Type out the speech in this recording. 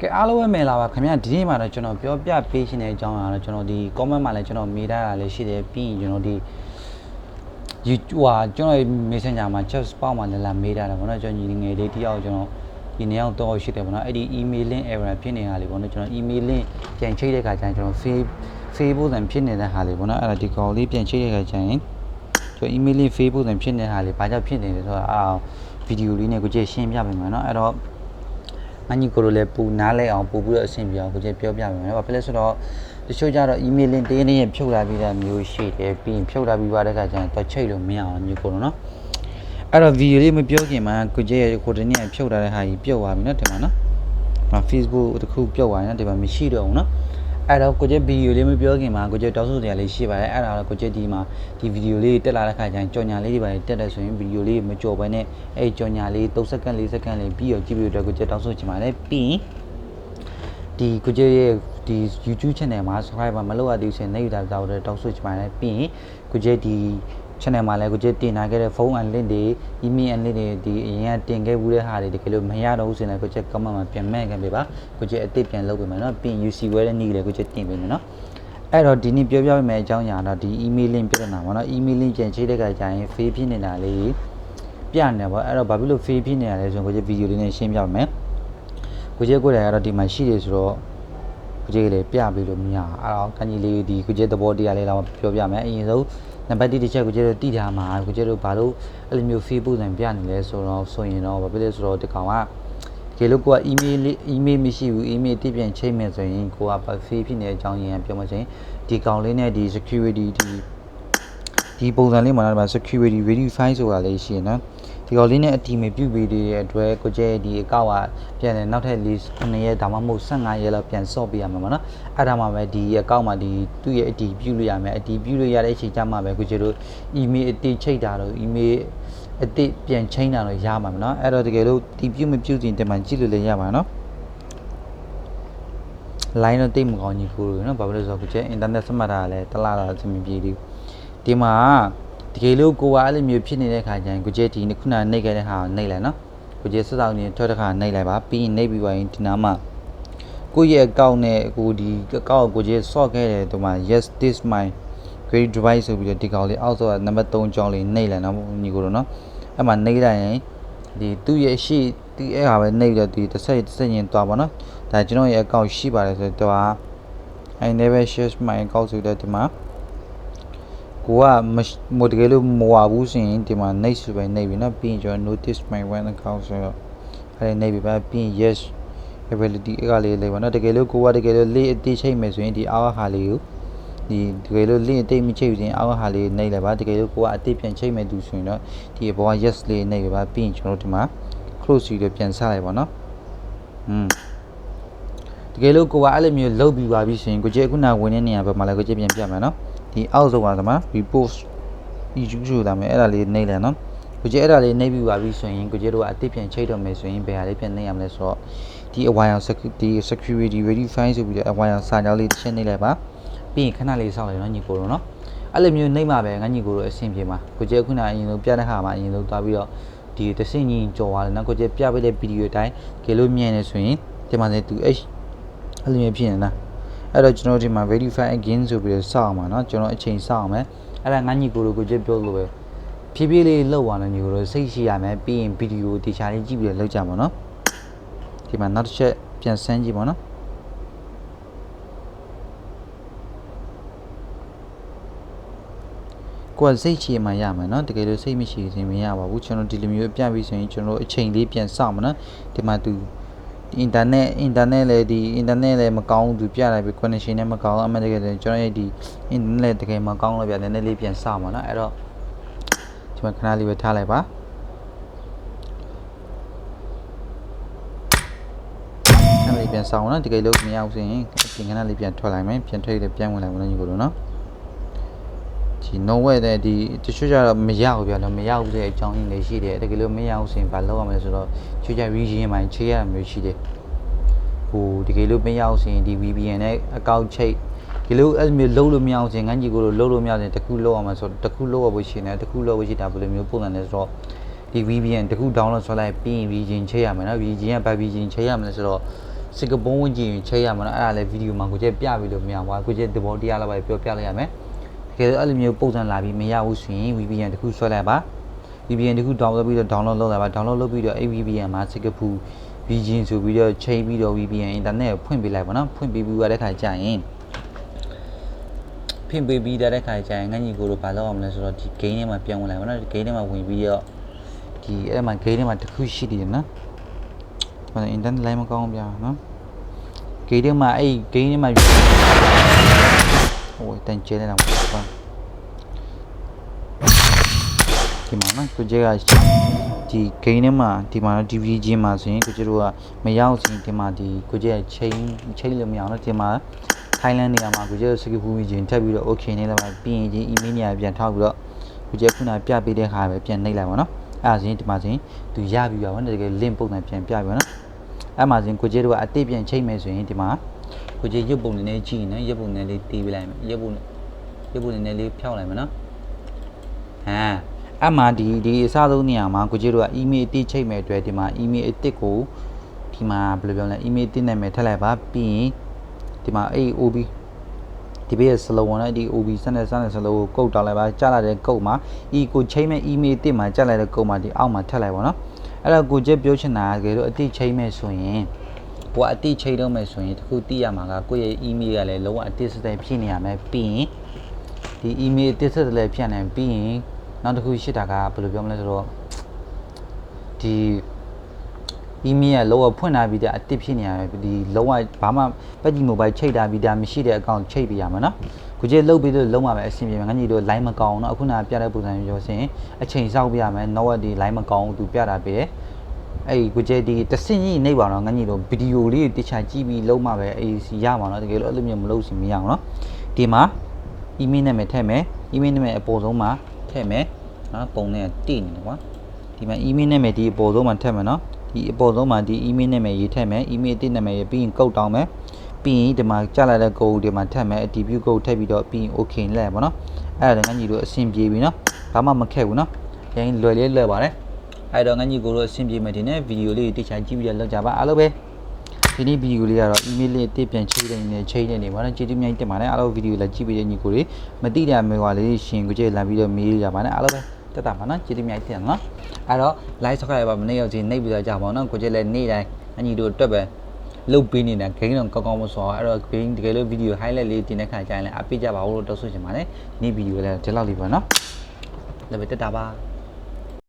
ကဲအားလုံးပဲမင်္ဂလာပါခင်ဗျာဒီနေ့မှာတော့ကျွန်တော်ပြောပြပေးရှင်တဲ့အကြောင်းအရာတော့ကျွန်တော်ဒီ comment မှာလည်းကျွန်တော်မေးထားတာလည်းရှိတယ်ပြီးရင်ကျွန်တော်ဒီ YouTube ဟာကျွန်တော် Messenger မှာ chat box မှာလည်းလာမေးထားတာပေါ့နော်ကျွန်တော်ညီငယ်လေးတယောက်ကျွန်တော်ဒီနေ့အောင်တော့ရှိတယ်ပေါ့နော်အဲ့ဒီ email link error ဖြစ်နေတာလေပေါ့နော်ကျွန်တော် email link ပြန်ချိတ်တဲ့ခါကျရင်ကျွန်တော် fail fail ဖို့တန်ဖြစ်နေတဲ့ဟာလေပေါ့နော်အဲ့ဒါဒီကောင်လေးပြန်ချိတ်တဲ့ခါကျရင်ကျွန်တော် email link fail ဖို့တန်ဖြစ်နေတဲ့ဟာလေဘာကြောင့်ဖြစ်နေလဲဆိုတော့အာဗီဒီယိုလေးနဲ့ကိုကြည့်ရှင်းပြပေးမယ်နော်အဲ့တော့ မညီကိုလိုလည်းပူနားလဲအောင်ပို့ပြီးတော့အဆင်ပြေအောင်ကိုကျပြောပြမယ်။ဘာဖြစ်လဲဆိုတော့တချို့ကျတော့ email link တင်းတင်းရဖြုတ်လာပြီးတဲ့မျိုးရှိတယ်ပြီးရင်ဖြုတ်လာပြီးသွားတဲ့ခါကျရင်တော့ချိတ်လို့မရအောင်ညီကိုလိုနော်။အဲ့တော့ video လေးမပြောခင်မှာကိုကျရဲ့ကိုတနေ့ဖြုတ်လာတဲ့ဟာကြီးပြုတ်သွားပြီနော်ဒီမှာနော်။မ Facebook တခုပြုတ်သွားရင်ဒီမှာမရှိတော့ဘူးနော်။ အဲ့တော့ကိုကျ video လေးမပြောခင်မှာကိုကျတောက်ဆိုစရာလေးရှိပါတယ်အဲ့ဒါတော့ကိုကျဒီမှာဒီ video လေးတက်လာတဲ့ခါကျရင်ကြော်ညာလေးတွေပါတက်တယ်ဆိုရင် video လေးမကြော်ဘဲနဲ့အဲ့ကြော်ညာလေး3စက္ကန့်4စက္ကန့်လေးပြီးတော့ကြည့်ပြီးတော့ကိုကျတောက်ဆိုချင်ပါတယ်ပြီးရင်ဒီကိုကျရဲ့ဒီ YouTube channel မှာ subscribe မလုပ်ရသေးဘူးဆိုရင်နေယူတာကြောက်တော့တောက်ဆိုချင်ပါတယ်ပြီးရင်ကိုကျဒီ channel မှာလည်းကိုကျတင်လာခဲ့တဲ့ဖုန်း and link တွေ email and link တွေဒီအရင်ကတင်ခဲ့ဘူးတဲ့ဟာတွေတကယ်လို့မရတော့ဘူးဆိုရင်လည်းကိုကျ comment မှာပြန်မဲ့ခဲ့ပေးပါကိုကျအစ်စ်ပြန်လုပ်ပေးမယ်နော်ပြီးရင် UC ဝဲတဲ့နေ့လည်းကိုကျတင်ပေးမယ်နော်အဲ့တော့ဒီနေ့ပြောပြပေးမယ်အကြောင်းအရာတော့ဒီ email link ပြဿနာပေါ့နော် email link ပြန်ချိတ်တဲ့ခါကျရင် fail ဖြစ်နေတာလေးပြနေပါအဲ့တော့ဘာဖြစ်လို့ fail ဖြစ်နေတာလဲဆိုရင်ကိုကျဗီဒီယိုလေးနဲ့ရှင်းပြပေးမယ်ကိုကျကိုယ်တိုင်ကတော့ဒီမှာရှိတယ်ဆိုတော့ကိုကျကလေးပြပေးလို့မရအောင်အဲ့တော့ကကြီးလေးဒီကိုကျသဘောတရားလေးတော့ပြောပြမယ်အရင်ဆုံး နံပါတ်1တစ်ချက်ကိုကျတော့တိထားမှာကိုကျတော့ဘာလို့အဲ့လိုမျိုး Facebook တန်ပြနေလဲဆိုတော့ဆိုရင်တော့ဘာဖြစ်လဲဆိုတော့ဒီကောင်ကတကယ်လို့ကိုက email လေး email မရှိဘူး email တိပြန်ချိန်မယ်ဆိုရင်ကိုက Facebook ဖြစ်နေတဲ့အကြောင်းရင်းပြောမှချင်းဒီကောင်လေးနဲ့ဒီ security ဒီဒီပုံစံလေးမှာတော့ security verify ဆိုတာလေးရှိရနော် ဒီကောင်လေးနဲ့အတီမပြုတ်ပေးတဲ့အတွက်ကိုကျဲဒီအကောက်ကပြန်တယ်နောက်ထပ်၄9ရက်ဒါမှမဟုတ်15ရက်လောက်ပြန်ဆော့ပေးရမှာပါနော်အဲ့ဒါမှပဲဒီအကောက်မှာဒီသူ့ရဲ့အတီပြုတ်လို့ရမယ်အတီပြုတ်လို့ရတဲ့အချိန်ကျမှပဲကိုကျဲတို့ email အတီချိတ်တာတော့ email အတိပြန်ချိန်တာတော့ရမှာမနော်အဲ့တော့တကယ်လို့တီပြုတ်မပြုတ်တင်တမန်ကြည့်လို့လည်းရပါနော် line တော့တိတ်မကောင်းကြီးခိုးလို့နော်ဘာဖြစ်လို့လဲဆိုတော့ကိုကျ internet စမှတ်တာလည်းတလားလားအဆင်မပြေသေးဘူးဒီမှာ တကယ်လို့ကိုကအဲ့လိုမျိုးဖြစ်နေတဲ့ခါကျရင်ကိုကျဒီခုနနှိပ်ခဲ့တဲ့ဟာကိုနှိပ်လိုက်နော်ကိုကျစစောင်းနေထွက်တဲ့ခါနှိပ်လိုက်ပါပြီးရင်နှိပ်ပြီးသွားရင်ဒီနားမှာကိုရဲ့အကောင့်နဲ့ကိုဒီအကောင့်ကိုကျဆော့ခဲ့တယ်ဒီမှာ yes this my great device ဆိုပြီးတော့ဒီကောင်လေးအောက်ဆုံးကနံပါတ်3ကြောင်းလေးနှိပ်လိုက်နော်ညီကိုတို့နော်အဲ့မှာနှိပ်လိုက်ရင်ဒီသူ့ရဲ့ရှေ့ဒီအဲ့ဟာပဲနှိပ်ပြီးတော့ဒီတစ်ဆက်တစ်ဆက်ရင်သွားပါနော်ဒါကျွန်တော်ရဲ့အကောင့်ရှိပါတယ်ဆိုတော့ I never share my account ဆိုတဲ့ဒီမှာ ကိုကမိုတကယ်လို့မဝဘူးဆိုရင်ဒီမှာ next ဆိုပဲ next ပြီနော်ပြီးရင်ကျွန်တော် notice my one account ဆိုတော့အဲ့ဒါ next ပြီပါပြီးရင် yes ability အကလေးလေးပါနော်တကယ်လို့ကိုကတကယ်လို့လေးအသေးချိန်မယ်ဆိုရင်ဒီ hour ဟာလေးကိုဒီတကယ်လို့လင့်အတိတ်မချိတ်ဘူးဆိုရင်အောက်ဟာလေးနှိပ်လိုက်ပါတကယ်လို့ကိုကအတိတ်ပြန်ချိတ်မဲ့သူဆိုရင်တော့ဒီဘောက yes လေးနှိပ်ပါပြီးရင်ကျွန်တော်တို့ဒီမှာ close ကြီးလေးပြန်ဆလိုက်ပါနော်อืมတကယ်လို့ကိုကအဲ့လိုမျိုးလုပ်ပြီးပါပြီဆိုရင်ကိုကျဲခုနဝင်နေနေရာဘက်မှာလည်းကိုကျဲပြန်ပြမယ်နော် ဒီအောက်ဆုံးပါသမား repost ဒီကျူးကျူလာမယ်အဲ့ဒါလေးနှိမ့်လဲနော်ကိုကျအဲ့ဒါလေးနှိမ့်ပြီးပါပြီဆိုရင်ကိုကျတို့ကအတစ်ပြန်ချိတ်တော့မယ်ဆိုရင်ဘယ်ဟာလေးပြန်နှိမ့်ရမလဲဆိုတော့ဒီအဝိုင်အောင် security security verify ဆိုပြီးတော့အဝိုင်အောင်စာကြောင်းလေးတစ်ချက်နှိမ့်လိုက်ပါပြီးရင်ခဏလေးစောင့်လိုက်နော်ညီကိုတို့နော်အဲ့လိုမျိုးနှိမ့်မှာပဲငါညီကိုတို့အဆင်ပြေမှာကိုကျခုနအရင်ဆုံးပြတဲ့ဟာမှာအရင်ဆုံးသွားပြီးတော့ဒီတဆင့်ကြီးကြော်သွားတယ်နော်ကိုကျပြပေးတဲ့ဗီဒီယိုအတိုင်းကဲလို့မြင်နေဆိုရင်ဒီမှာလည်းသူ H အဲ့လိုမျိုးဖြစ်နေတာ အဲ့တော့ကျွန်တော်ဒီမှာ verify again ဆိုပြီးတော့စောင့်အောင်ပါเนาะကျွန်တော်အချိန်စောင့်အောင်မယ်အဲ့ဒါငါညီကိုလိုကိုကြည့်ပြောလို့ပဲဖြည်းဖြည်းလေးလှုပ်သွားတယ်ညီကိုလိုစိတ်ရှိရမယ်ပြီးရင်ဗီဒီယိုတေချာလေးကြည့်ပြီးတော့လှုပ်ကြမှာเนาะဒီမှာနောက်တစ်ချက်ပြန်ဆန်းကြည့်ပါเนาะကိုယ်စိတ်ချမှရမယ်เนาะတကယ်လို့စိတ်မရှိရင်မရပါဘူးကျွန်တော်ဒီလိုမျိုးပြပြီးဆိုရင်ကျွန်တော်အချိန်လေးပြန်စောင့်မှာเนาะဒီမှာသူ အင်တာနက်အင်တာနက်လည်းဒီအင်တာနက်လည်းမကောင်းသူပြလိုက်ပြီ connection နဲ့မကောင်းအမှန်တကယ်ကျွန်တော်ရဲ့ဒီအင်တာနက်တကယ်မကောင်းလို့ပြနည်းနည်းလေးပြန်စမှာနော်အဲ့တော့ဒီမှာခဏလေးပဲထားလိုက်ပါခဏလေးပြန်ဆောင်နော်တကယ်လို့မရဘူးဆိုရင်ဒီခဏလေးပြန်ထွက်လိုက်မယ်ပြန်ထွက်ပြီးပြန်ဝင်လိုက်မလို့ညီကိုတို့နော် ဒီ no way တဲ့ဒီတချို့ကျတော့မရဘူးဗျာလို့မရဘူးဆိုတဲ့အကြောင်းရင်းတွေရှိတယ်တကယ်လို့မရဘူးဆိုရင်ဘာလုပ်ရမလဲဆိုတော့ချို့ကျ region မှာခြေရမျိုးရှိတယ်ဟိုတကယ်လို့မရဘူးဆိုရင်ဒီ VPN နဲ့အကောင့်ချိတ်ဒီလိုအဲ့လိုမျိုးလုံးလို့မရအောင်ဆိုရင်ငန်းကြီးကိုလုံးလို့မရအောင်တခုလုံးအောင်ဆိုတခုလုံးရဖို့ရှိနေတခုလုံးဖို့ရှိတာဘယ်လိုမျိုးပုံစံလဲဆိုတော့ဒီ VPN တခု download ဆွဲလိုက်ပြီးရင် region ချိတ်ရမယ်နော် region ကဘာ region ချိတ်ရမလဲဆိုတော့စကပုံးဝင်ကြည့်ရင်ချိန်ရမှာနော်အဲ့ဒါလည်းဗီဒီယိုမှာကိုကျပြပြီးလို့မရဘူးကွာကိုကျသဘောတရားလောက်ပဲပြောပြလိုက်ရမယ်တ ကယ်လို့အဲ့လိုမျိုးပုံစံလာပြီးမရဘူးဆိုရင် VPN တစ်ခုဆွဲလိုက်ပါ VPN တစ်ခု download ပြီးတော့ download လုပ်လိုက်ပါ download လုပ်ပြီးတော့အဲ့ VPN မှာစကဖူ VGN ဆိုပြီးတော့ချိန်ပြီးတော့ VPN internet ကိုဖွင့်ပေးလိုက်ပါနော်ဖွင့်ပေးပြီးရတဲ့ခါကျရင်ဖွင့်ပေးပြီးတဲ့ခါကျရင်ငါညီကိုတို့ဘာလုပ်အောင်မလဲဆိုတော့ဒီ game ထဲမှာပြန်ဝင်လိုက်ပါနော်ဒီ game ထဲမှာဝင်ပြီးတော့ဒီအဲ့မှာ game ထဲမှာတစ်ခုရှိတယ်နော်ဒီမှာ internet line မကောင်းပြနော် game ထဲမှာအဲ့ game ထဲမှာ ဟိုတန်ကျဲနေတာပေါ့ဒီမှာနော်ကိုကျဲကဒီ game ထဲမှာဒီမှာ DVD ချင်းမှာဆိုရင်ကိုကျဲတို့ကမရောက်စင်ဒီမှာဒီကိုကျဲချိန်ချိန်လို့မရအောင်နော်ဒီမှာ Thailand နေရာမှာကိုကျဲစကပူမီချင်းထပ်ပြီးတော့ okay နေလိုက်ပါပြီးရင်ချင်း email နေရာပြန်ထောက်ပြီးတော့ကိုကျဲခုနပြပေးတဲ့ဟာပဲပြန်နှိပ်လိုက်ပါနော်အဲ့ဒါဆိုရင်ဒီမှာဆိုရင်သူရပြီးပါဘောနော်တကယ် link ပုံစံပြန်ပြပြီးပါနော်အဲ့မှာဆိုရင်ကိုကျဲတို့ကအတိတ်ပြန်ချိန်မယ်ဆိုရင်ဒီမှာ ကိုကျဲရုပ်ပုံနည်းနည်းကြည့်နေရုပ်ပုံနည်းလေးတီးပေးလိုက်မယ်ရုပ်ပုံရုပ်ပုံနည်းနည်းလေးဖြောင်းလိုက်မယ်နော်ဟမ်အဲ့မှာဒီဒီအစဆုံးနေရာမှာကိုကျဲတို့က email အတိတ်ချိန်မယ်အတွက်ဒီမှာ email အတိတ်ကိုဒီမှာဘယ်လိုပြောလဲ email အတိတ်နာမည်ထည့်လိုက်ပါပြီးရင်ဒီမှာ AOB ဒီဘေးရဲ့ slow ဝင်လိုက်ဒီ OB စနဲ့စနဲ့ slow ကိုကုတ်တောက်လိုက်ပါကြားလာတဲ့ကုတ်မှာ e ကိုချိန်မဲ့ email တစ်မှာကြားလာတဲ့ကုတ်မှာဒီအောက်မှာထည့်လိုက်ပါတော့အဲ့တော့ကိုကျက်ပြောချင်တာကလို့အတိချိန်မဲ့ဆိုရင် ကိုကအတိချိန်တော့မဲ့ဆိုရင်တခုသိရမှာကကိုယ့်ရဲ့ email ကလည်းလုံးဝအတိစတဲ့ဖြစ်နေရမယ်ပြီးရင်ဒီ email အတိစတဲ့လည်းဖြတ်နိုင်ပြီးရင်နောက်တစ်ခုရှိတာကဘယ်လိုပြောမလဲဆိုတော့ဒီ email ကလောကဖွင့်ထားပြီးတဲ့အတစ်ဖြစ်နေရတယ်ဒီလုံးဝဘာမှပက်ကြီး mobile ချိတ်ထားပြီးတာမရှိတဲ့အကောင့်ချိတ်ပြရမှာနော်ကိုကြီးလုတ်ပြီးတော့လုံးဝပဲအဆင်ပြေမှာငါညီတို့ line မကောင်းတော့အခုနကပြတဲ့ပုံစံမျိုးပြောစင်အချိန်စောက်ပြရမယ်နောက်ဒီ line မကောင်းသူပြတာပြတယ် အဲ့ကိုကြီးဒီတဆင့်ကြီးနေပါတော့ငါညီတို့ဗီဒီယိုလေးတခြားကြည့်ပြီးလုံးမှပဲအေးစီရမှာနော်တကယ်လို့အဲ့လိုမျိုးမလုပ်စီမရအောင်နော်ဒီမှာ email နာမည်ထည့်မယ် email နာမည်အပေါ်ဆုံးမှာထည့်မယ်နော်ပုံနဲ့တိနေတယ်ကွာဒီမှာ email နာမည်ဒီအပေါ်ဆုံးမှာထည့်မယ်နော်ဒီအပေါ်ဆုံးမှာဒီ email နာမည်ရေးထည့်မယ် email အတိနာမည်ရေးပြီးရင်ကုတ်တောင်းမယ်ပြီးရင်ဒီမှာကြာလာတဲ့ကိုဒီမှာထည့်မယ် attribute ကိုထည့်ပြီးတော့ပြီးရင် okay လဲပါနော်အဲ့ဒါလည်းငါညီတို့အဆင်ပြေပြီနော်ဘာမှမခက်ဘူးနော်ရိုင်းလွယ်လေးလွယ်ပါတယ် အဲ့တော့ငါညီကိုတို့အဆင်ပြေမယ်ဒီနေ့ဗီဒီယိုလေးတိကျကြည့်ပြီးတော့လောက်ကြပါအားလုံးပဲဒီနေ့ဗီဒီယိုလေးကတော့ email လေးတစ်ပြန်ချိတ်နေနေချိတ်နေနေပါတော့ကျေးဇူးများတင်ပါတယ်အားလုံးဗီဒီယိုလည်းကြည့်ပြီးတဲ့ညီကိုတွေမသိတဲ့မေကွာလေးရှင်ကိုကြည့်လာပြီးတော့မေးကြပါနဲ့အားလုံးပဲတက်တာပါနော်ကျေးဇူးများတင်နော်အဲ့တော့ live ဆောက်ရပါမနေ့ရောက်ချင်းနှိပ်ပြီးတော့ကြာပါတော့ကိုကြည့်လည်းနေ့တိုင်းအညီတို့အတွက်ပဲလုတ်ပေးနေတာ gain တော့ကောင်းကောင်းမစောအဲ့တော့ gain တကယ်လို့ video highlight လေးတင်တဲ့ခါကျရင်လည်းအပိကြပါဦးလို့တောက်ဆိုချင်ပါတယ်နေ့ video လည်းဒီလောက်လေးပါနော်လည်းပဲတက်တာပါ